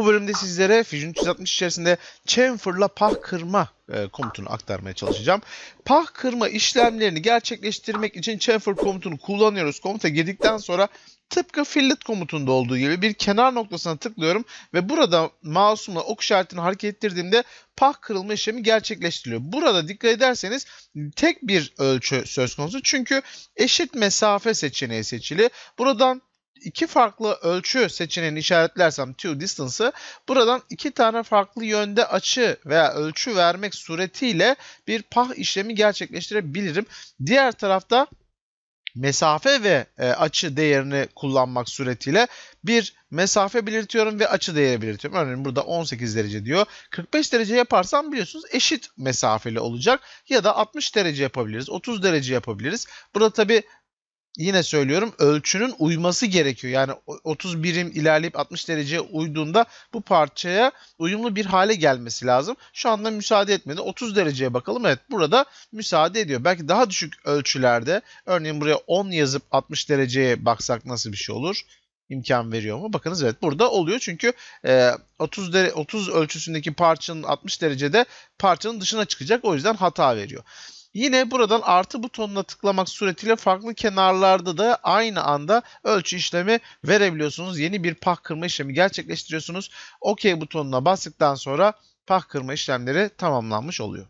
Bu bölümde sizlere Fusion 360 içerisinde chamfer'la pah kırma e, komutunu aktarmaya çalışacağım. Pah kırma işlemlerini gerçekleştirmek için chamfer komutunu kullanıyoruz. Komuta girdikten sonra tıpkı fillet komutunda olduğu gibi bir kenar noktasına tıklıyorum ve burada mouse'umla ok işaretini hareket ettirdiğimde pah kırılma işlemi gerçekleştiriliyor. Burada dikkat ederseniz tek bir ölçü söz konusu çünkü eşit mesafe seçeneği seçili. Buradan iki farklı ölçü seçeneğini işaretlersem two distance'ı buradan iki tane farklı yönde açı veya ölçü vermek suretiyle bir pah işlemi gerçekleştirebilirim. Diğer tarafta mesafe ve e, açı değerini kullanmak suretiyle bir mesafe belirtiyorum ve açı değeri belirtiyorum. Örneğin burada 18 derece diyor. 45 derece yaparsam biliyorsunuz eşit mesafeli olacak ya da 60 derece yapabiliriz, 30 derece yapabiliriz. Burada tabi yine söylüyorum ölçünün uyması gerekiyor. Yani 30 birim ilerleyip 60 dereceye uyduğunda bu parçaya uyumlu bir hale gelmesi lazım. Şu anda müsaade etmedi. 30 dereceye bakalım. Evet burada müsaade ediyor. Belki daha düşük ölçülerde örneğin buraya 10 yazıp 60 dereceye baksak nasıl bir şey olur? imkan veriyor mu? Bakınız evet burada oluyor çünkü e, 30 dere 30 ölçüsündeki parçanın 60 derecede parçanın dışına çıkacak. O yüzden hata veriyor. Yine buradan artı butonuna tıklamak suretiyle farklı kenarlarda da aynı anda ölçü işlemi verebiliyorsunuz. Yeni bir pah kırma işlemi gerçekleştiriyorsunuz. OK butonuna bastıktan sonra pah kırma işlemleri tamamlanmış oluyor.